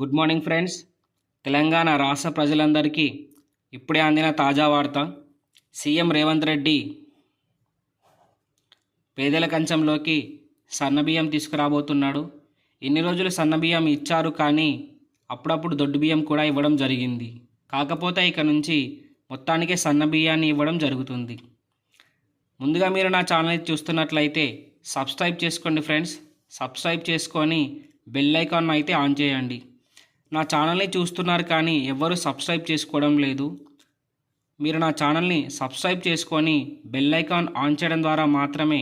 Good morning friends. Telangana రాష్ట్ర ప్రజలందరికీ ఇప్పుడే అందిన తాజా వార్త. సీఎం రేవంత్ రెడ్డి పేదల కంచంలోకి సన్నబియ్యం తీసుకురాబోతున్నాడు. ఇన్ని రోజులు సన్నబియ్యం ఇచ్చారు కానీ అప్పుడప్పుడు దొడ్డు బియ్యం కూడా ఇవ్వడం జరిగింది. కాకపోతే ఇక నుంచి మొత్తానికే సన్నబియ్యాన్ని ఇవ్వడం జరుగుతుంది. ముందుగా మీరు నా ఛానల్ చూస్తున్నట్లయితే సబ్స్క్రైబ్ చేసుకోండి ఫ్రెండ్స్. సబ్స్క్రైబ్ చేసుకొని బెల్ ఐకాన్ అయితే ఆన్ చేయండి. నా ఛానల్ని చూస్తున్నారు కానీ ఎవరు సబ్స్క్రైబ్ చేసుకోవడం లేదు. మీరు నా ఛానల్ని సబ్స్క్రైబ్ చేసుకొని బెల్ ఐకాన్ ఆన్ చేయడం ద్వారా మాత్రమే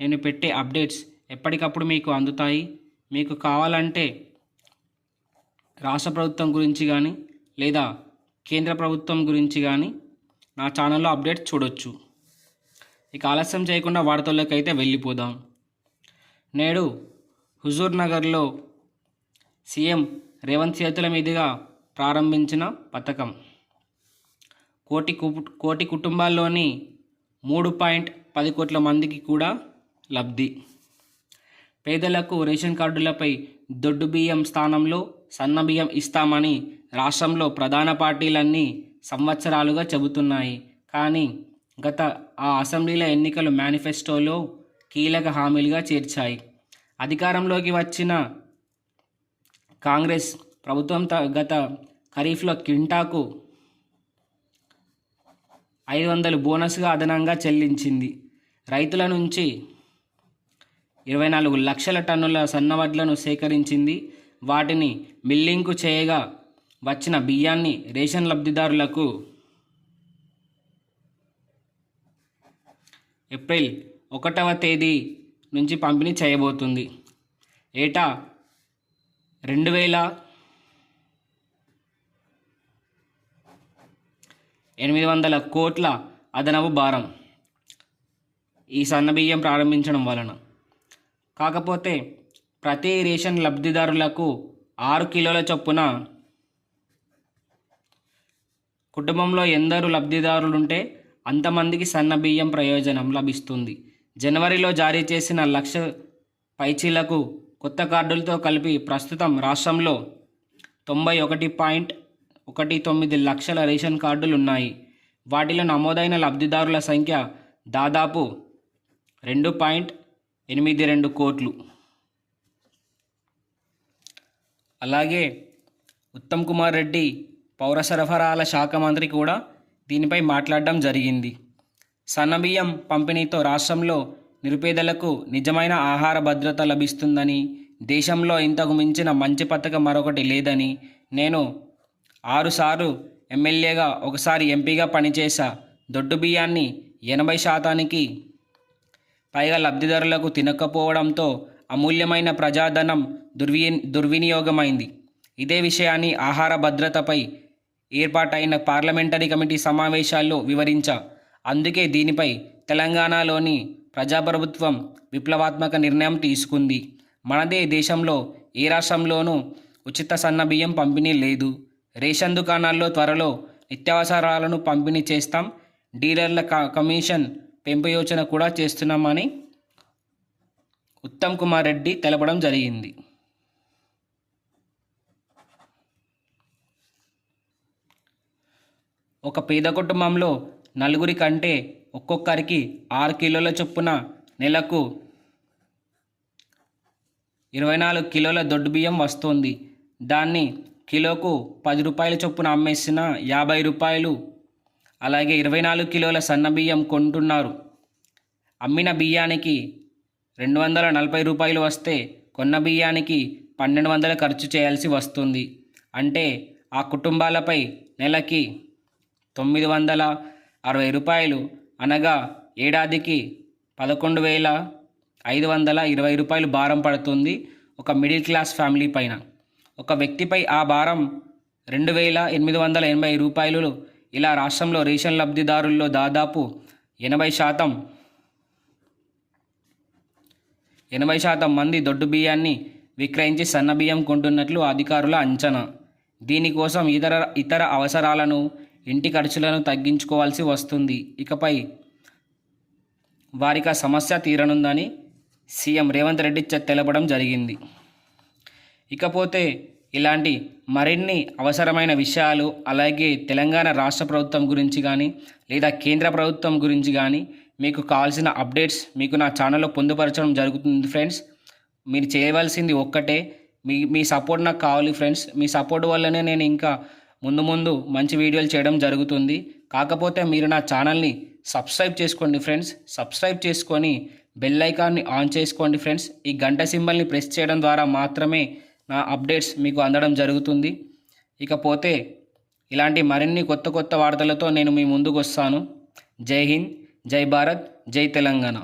నేను పెట్టే అప్డేట్స్ ఎప్పటికప్పుడు మీకు అందుతాయి. మీకు కావాలంటే రాష్ట్ర ప్రభుత్వం గురించి కానీ లేదా కేంద్ర ప్రభుత్వం గురించి కానీ నా ఛానల్లో అప్డేట్స్ చూడొచ్చు. ఇక ఆలస్యం చేయకుండా వార్తల్లోకి అయితే వెళ్ళిపోదాం. నేడు హుజూర్ నగర్లో సీఎం రేవంత్ చేతుల మీదుగా ప్రారంభించిన పథకం. కోటి కు- కోటి కుటుంబాల్లోని మూడు పాయింట్ పది కోట్ల మందికి కూడా లబ్ధి. పేదలకు రేషన్ కార్డులపై దొడ్డు బియ్యం స్థానంలో సన్న బియ్యం ఇస్తామని రాష్ట్రంలో ప్రధాన పార్టీలన్నీ సంవత్సరాలుగా చెబుతున్నాయి. కానీ గత ఆ అసెంబ్లీల ఎన్నికలు మేనిఫెస్టోలో కీలక హామీలుగా చేర్చాయి. అధికారంలోకి వచ్చిన కాంగ్రెస్ ప్రభుత్వం త- గత ఖరీఫ్లో క్వింటాకు ఐదు వందలు బోనస్గా అదనంగా చెల్లించింది. రైతుల నుంచి ఇరవై నాలుగు లక్షల టన్నుల సన్నవడ్లను సేకరించింది. వాటిని మిల్లింగ్కు చేయగా వచ్చిన బియ్యాన్ని రేషన్ లబ్ధిదారులకు ఏప్రిల్ ఒకటవ తేదీ నుంచి పంపిణీ చేయబోతుంది. ఏటా రెండు వేల ఎనిమిది వందల కోట్ల అదనపు భారం ఈ సన్నబియ్యం ప్రారంభించడం వలన. కాకపోతే ప్రతి రేషన్ లబ్ధిదారులకు ఆరు కిలోల చొప్పున కుటుంబంలో ఎందరు లబ్ధిదారులుంటే అంతమందికి సన్న బియ్యం ప్రయోజనం లభిస్తుంది. జనవరిలో జారీ చేసిన లక్ష పైచీలకు కొత్త కార్డులతో కలిపి ప్రస్తుతం రాష్ట్రంలో తొంభై ఒకటి పాయింట్ ఒకటి తొమ్మిది లక్షల రేషన్ కార్డులు ఉన్నాయి వాటిలో నమోదైన లబ్ధిదారుల సంఖ్య దాదాపు రెండు పాయింట్ ఎనిమిది రెండు కోట్లు. అలాగే ఉత్తమ్ కుమార్ రెడ్డి పౌర సరఫరాల శాఖ మంత్రి కూడా దీనిపై మాట్లాడడం జరిగింది. సన్నబియ్యం పంపిణీతో రాష్ట్రంలో నిరుపేదలకు నిజమైన ఆహార భద్రత లభిస్తుందని దేశంలో ఇంతకు మించిన మంచి పథకం మరొకటి లేదని నేను ఆరుసార్లు ఎమ్మెల్యేగా ఒకసారి ఎంపీగా పనిచేసా దొడ్డు బియ్యాన్ని ఎనభై శాతానికి పైగా లబ్ధిదారులకు తినకపోవడంతో అమూల్యమైన ప్రజాధనం దుర్వి దుర్వినియోగమైంది. ఇదే విషయాన్ని ఆహార భద్రతపై ఏర్పాటైన పార్లమెంటరీ కమిటీ సమావేశాల్లో వివరించా. అందుకే దీనిపై తెలంగాణలోని ప్రజాప్రభుత్వం విప్లవాత్మక నిర్ణయం తీసుకుంది. మనదే దేశంలో ఏ రాష్ట్రంలోనూ ఉచిత సన్న బియ్యం పంపిణీ లేదు. రేషన్ దుకాణాల్లో త్వరలో నిత్యావసరాలను పంపిణీ చేస్తాం. డీలర్ల క- కమిషన్ పెంపు యోచన కూడా చేస్తున్నామని ఉత్తమ్ కుమార్ రెడ్డి తెలపడం జరిగింది. ఒక పేద కుటుంబంలో నలుగురి కంటే ఒక్కొక్కరికి ఆరు కిలోల చొప్పున నెలకు ఇరవై నాలుగు కిలోల దొడ్డు బియ్యం వస్తుంది. దాన్ని కిలోకు పది రూపాయల చొప్పున అమ్మేసిన యాభై రూపాయలు అలాగే ఇరవై నాలుగు కిలోల సన్న బియ్యం కొంటున్నారు. అమ్మిన బియ్యానికి రెండు వందల నలభై రూపాయలు వస్తే కొన్న బియ్యానికి పన్నెండు వందలు ఖర్చు చేయాల్సి వస్తుంది. అంటే ఆ కుటుంబాలపై నెలకి తొమ్మిది వందల అరవై రూపాయలు అనగా ఏడాదికి పదకొండు వేల ఐదు వందల ఇరవై రూపాయలు భారం పడుతుంది ఒక మిడిల్ క్లాస్ ఫ్యామిలీ పైన. ఒక వ్యక్తిపై ఆ భారం రెండు వేల ఎనిమిది వందల ఎనభై రూపాయలు. ఇలా రాష్ట్రంలో రేషన్ లబ్ధిదారుల్లో దాదాపు ఎనభై శాతం ఎనభై శాతం మంది దొడ్డు బియ్యాన్ని విక్రయించి సన్న బియ్యం కొంటున్నట్లు అధికారుల అంచనా. దీనికోసం ఇతర ఇతర అవసరాలను ఇంటి ఖర్చులను తగ్గించుకోవాల్సి వస్తుంది. ఇకపై వారికి ఆ సమస్య తీరనుందని సీఎం రేవంత్ రెడ్డి చె- తెలపడం జరిగింది. ఇకపోతే ఇలాంటి మరిన్ని అవసరమైన విషయాలు అలాగే తెలంగాణ రాష్ట్ర ప్రభుత్వం గురించి కానీ లేదా కేంద్ర ప్రభుత్వం గురించి కానీ మీకు కావాల్సిన అప్డేట్స్ మీకు నా ఛానల్లో పొందుపరచడం జరుగుతుంది ఫ్రెండ్స్. మీరు చేయవలసింది ఒక్కటే. మీ మీ సపోర్ట్ నాకు కావాలి ఫ్రెండ్స్. మీ సపోర్ట్ వల్లనే నేను ఇంకా ముందు ముందు మంచి వీడియోలు చేయడం జరుగుతుంది. కాకపోతే మీరు నా ఛానల్ని సబ్స్క్రైబ్ చేసుకోండి ఫ్రెండ్స్. సబ్స్క్రైబ్ చేసుకొని బెల్ ఐకాన్ని ఆన్ చేసుకోండి ఫ్రెండ్స్. ఈ గంట సింబల్ని ప్రెస్ చేయడం ద్వారా మాత్రమే నా అప్డేట్స్ మీకు అందడం జరుగుతుంది. ఇకపోతే ఇలాంటి మరిన్ని కొత్త కొత్త వార్తలతో నేను మీ ముందుకు వస్తాను జై హింద్ జై భారత్ జై తెలంగాణ.